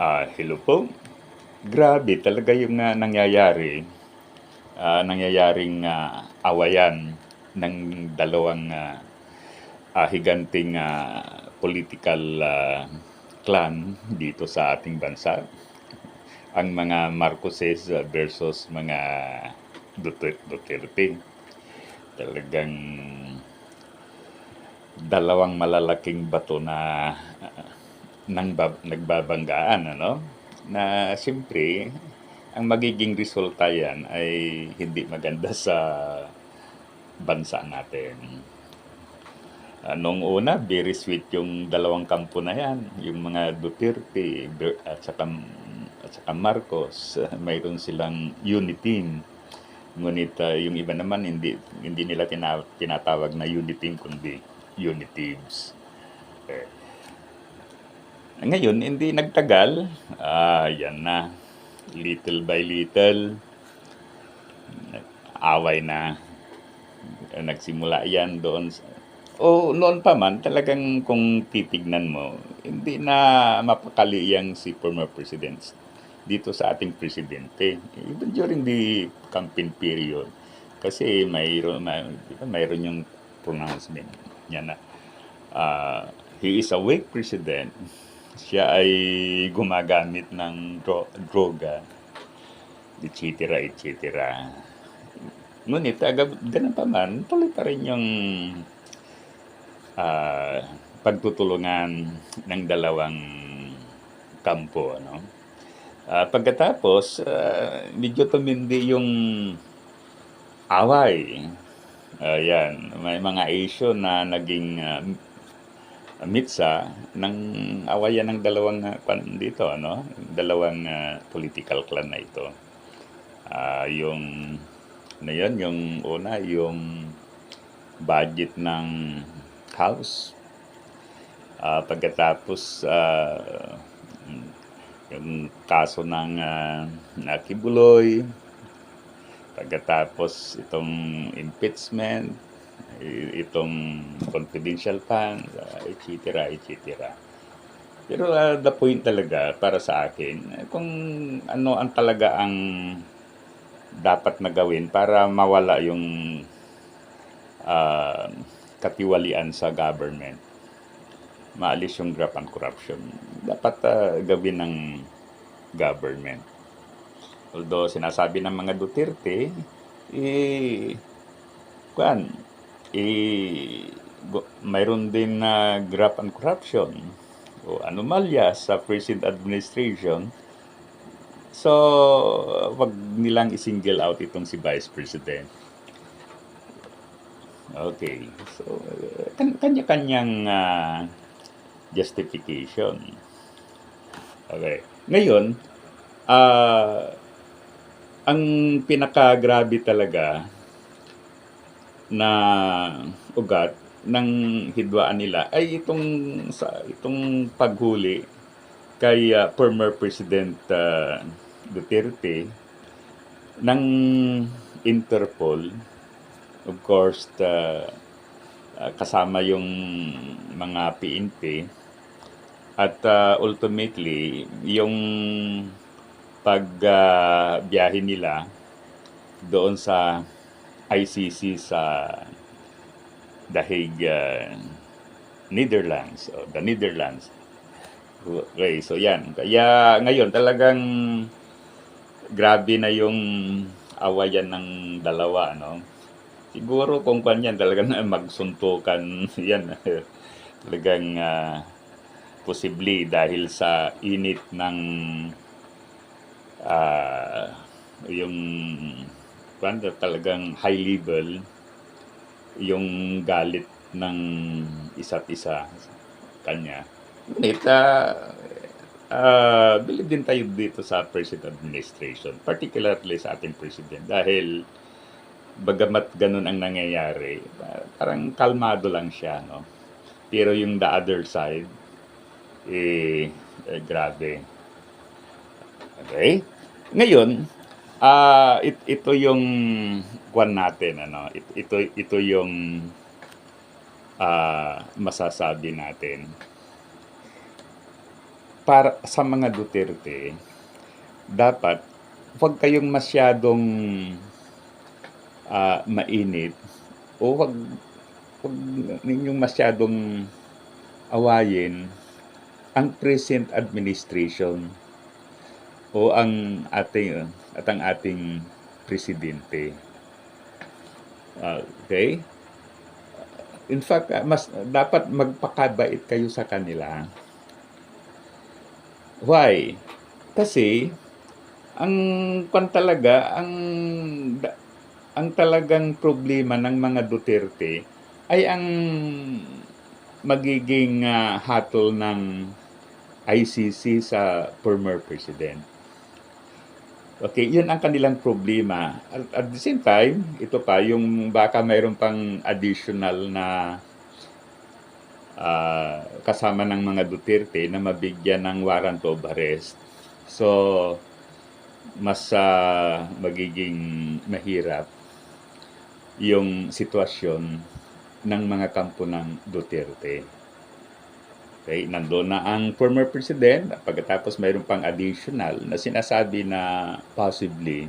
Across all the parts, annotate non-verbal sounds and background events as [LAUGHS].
Ah, hello po. Grabe talaga yung ah, nangyayari. Ah, nangyayaring ah, awayan ng dalawang ah, ah, higanting ah, political ah, clan dito sa ating bansa. Ang mga Marcoses versus mga Duterte. Talagang dalawang malalaking bato na nang bab- nagbabanggaan ano na siyempre ang magiging resulta yan ay hindi maganda [LAUGHS] sa bansa natin. Ah, Noong una, very sweet yung dalawang kampo na yan. Yung mga Duterte at saka, at saka Marcos, [LAUGHS] mayroon silang unity. Ngunit ah, yung iba naman, hindi, hindi nila tina- tinatawag na unity, kundi unitives. Eh, ngayon, hindi nagtagal. Ah, yan na. Little by little, away na. Nagsimula yan doon. O noon pa man, talagang kung titignan mo, hindi na mapakali yang si former president dito sa ating presidente. Even during the campaign period. Kasi mayroon, may, mayroon yung pronouncement niya na ah, he is a weak president siya ay gumagamit ng dro- droga, etc. etc. Ngunit, agad, ganun pa man, tuloy pa rin yung ah, pagtutulungan ng dalawang kampo. Ano? Ah, pagkatapos, ah, medyo tumindi yung away. Ayan, may mga issue na naging ah, mitsa ng awayan ng dalawang uh, dito ano? Dalawang ah, political clan na ito. Ah, yung ano yun? Yung una yung budget ng house. Ah, pagkatapos ah, yung kaso ng uh, Nakibuloy pagkatapos itong impeachment itong confidential fund, uh, etc., etc. Pero uh, the point talaga para sa akin, eh, kung ano ang talaga ang dapat na gawin para mawala yung uh, katiwalian sa government, maalis yung graft and corruption, dapat uh, gawin ng government. Although sinasabi ng mga Duterte, eh, kuan, go- mayroon din na graft and corruption o anomalya sa present administration. So, wag nilang i-single out itong si Vice President. Okay. So, kan- kanya-kanyang ah, justification. Okay. Ngayon, ah, ang pinakagrabe talaga na ugat ng hidwaan nila ay itong sa itong paghuli kay ah, former President ah, Duterte ng Interpol. Of course ah, kasama yung mga PNP at ah, ultimately yung pagbiyahe nila doon sa ICC sa The Hague, uh, Netherlands, o the Netherlands. Okay, so yan. Kaya ngayon talagang grabe na yung awayan ng dalawa, no? Siguro kung kanyan talagang magsuntukan yan. talagang [LAUGHS] ah, [LAUGHS] posible dahil sa init ng ah, yung kwan, talagang high level yung galit ng isa't isa sa kanya. Ngunit, ah, bilib din tayo dito sa present administration, particularly sa ating president, dahil bagamat ganun ang nangyayari, parang kalmado lang siya, no? Pero yung the other side, eh, eh grabe. Okay? Ngayon, ah it, ito yung kwan natin ano. It- ito ito yung ah masasabi natin. para sa mga Duterte, dapat huwag kayong masyadong ah, mainit o huwag, huwag ninyong masyadong awayin ang present administration o ang ating at ang ating presidente. Okay? In fact, ah, mas dapat magpakabait kayo sa kanila. Why? Kasi ang kwan talaga ang ang talagang problema ng mga Duterte ay ang magiging ah, hatol ng ICC sa former president. Okay, yun ang kanilang problema. At at the same time, ito pa, yung baka mayroon pang additional na ah, kasama ng mga Duterte na mabigyan ng warrant of arrest. So, mas ah, magiging mahirap yung sitwasyon ng mga kampo ng Duterte. Okay, nandoon na ang former president, pagkatapos mayroon pang additional na sinasabi na possibly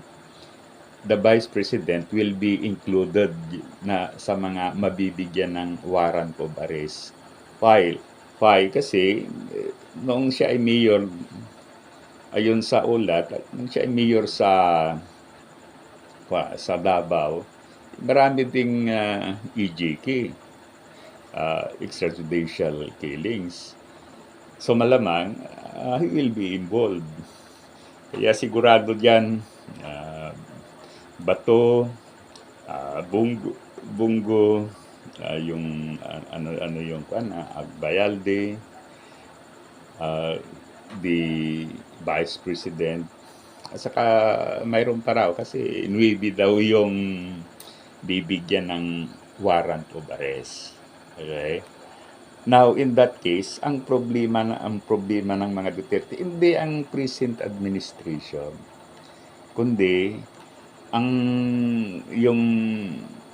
the vice president will be included na sa mga mabibigyan ng warrant of arrest. Why? Why? Kasi eh, noong siya ay mayor, ayon sa ulat, nung siya ay mayor sa sa Davao, marami ding ah, EJK, ah, extrajudicial killings. So malamang, ah, he will be involved. Kaya sigurado diyan, ah, Bato, ah, Bungo, Bungo, ah, yung ah, ano ano yung kan Agbayalde, ah, the vice president at saka mayroon pa raw kasi Nuibi daw yung bibigyan ng warrant of arrest. Okay? Now, in that case, ang problema na ang problema ng mga Duterte hindi ang present administration, kundi ang yung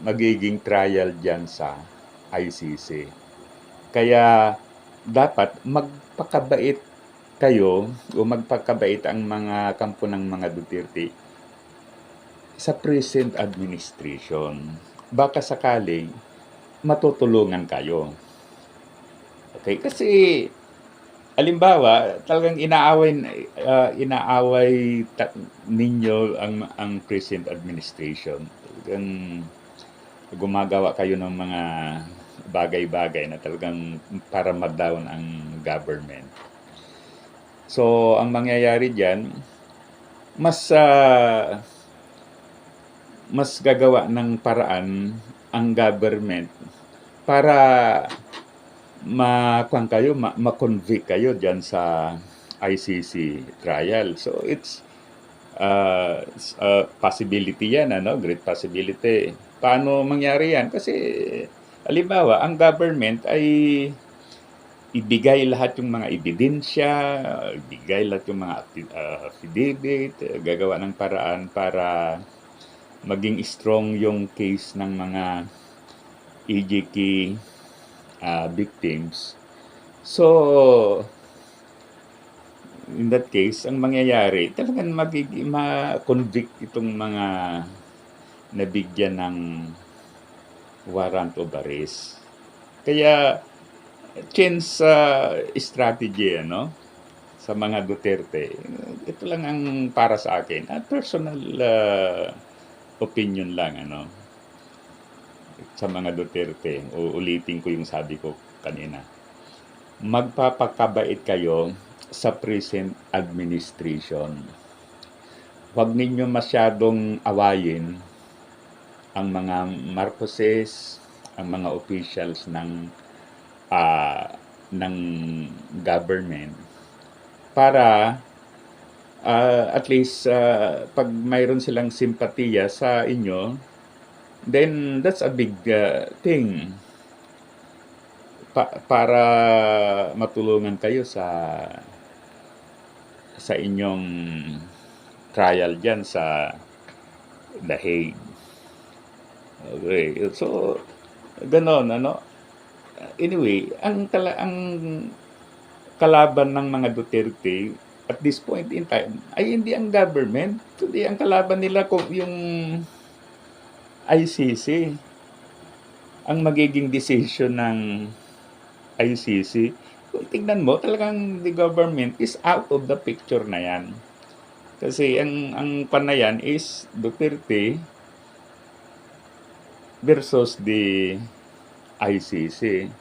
magiging trial diyan sa ICC. Kaya dapat magpakabait kayo o magpakabait ang mga kampo ng mga Duterte sa present administration. Baka sakaling matutulungan kayo. Okay, kasi alimbawa, talagang inaaway ah, inaaway ta- ninyo ang ang present administration. Talagang gumagawa kayo ng mga bagay-bagay na talagang para ma-down ang government. So, ang mangyayari diyan, mas ah, mas gagawa ng paraan ang government para makuan kayo, ma- ma-convict kayo diyan sa ICC trial. So it's uh, uh, possibility yan, ano? Great possibility. Paano mangyari yan? Kasi, halimbawa, ang government ay ibigay lahat yung mga ebidensya, ibigay lahat yung mga uh, affidavit, gagawa ng paraan para maging strong yung case ng mga EJK uh, victims. So, in that case, ang mangyayari, talagang magiging ma-convict itong mga nabigyan ng warrant of arrest. Kaya, change sa strategy, ano, sa mga Duterte. Ito lang ang para sa akin. At personal uh, opinion lang, ano, sa mga Duterte. Uulitin ko yung sabi ko kanina. Magpapakabait kayo sa present administration. Huwag ninyo masyadong awayin ang mga Marcoses, ang mga officials ng ah, ng government para ah, at least ah, pag mayroon silang simpatiya sa inyo, then that's a big ah, thing pa- para matulungan kayo sa sa inyong trial diyan sa The Hague. Okay. So, ganon, ano? Anyway, ang tala ang kalaban ng mga Duterte at this point in time ay hindi ang government, kundi ang kalaban nila kung yung ICC. Ang magiging decision ng ICC, kung tignan mo, talagang the government is out of the picture na yan. Kasi ang ang panayan is Duterte versus the ICC.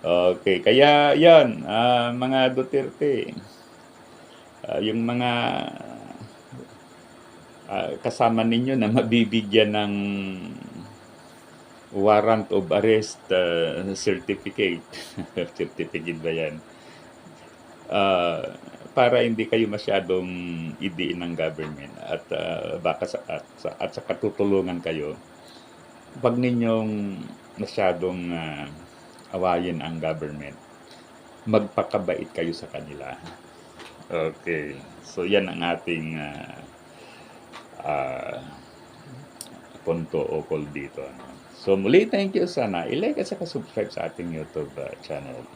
Okay, kaya yan, ah, mga Duterte, ah, yung mga ah, kasama ninyo na mabibigyan ng warrant of arrest ah, certificate. [LAUGHS] certificate ba yan? Ah, para hindi kayo masyadong idiin ng government at ah, baka sa, at, sa, at sa katutulungan kayo wag ninyong masyadong ah, awayin ang government. Magpakabait kayo sa kanila. Okay. So yan ang ating ah, ah, punto o call dito. no? So muli, thank you sana. I-like at saka subscribe sa ating YouTube ah, channel.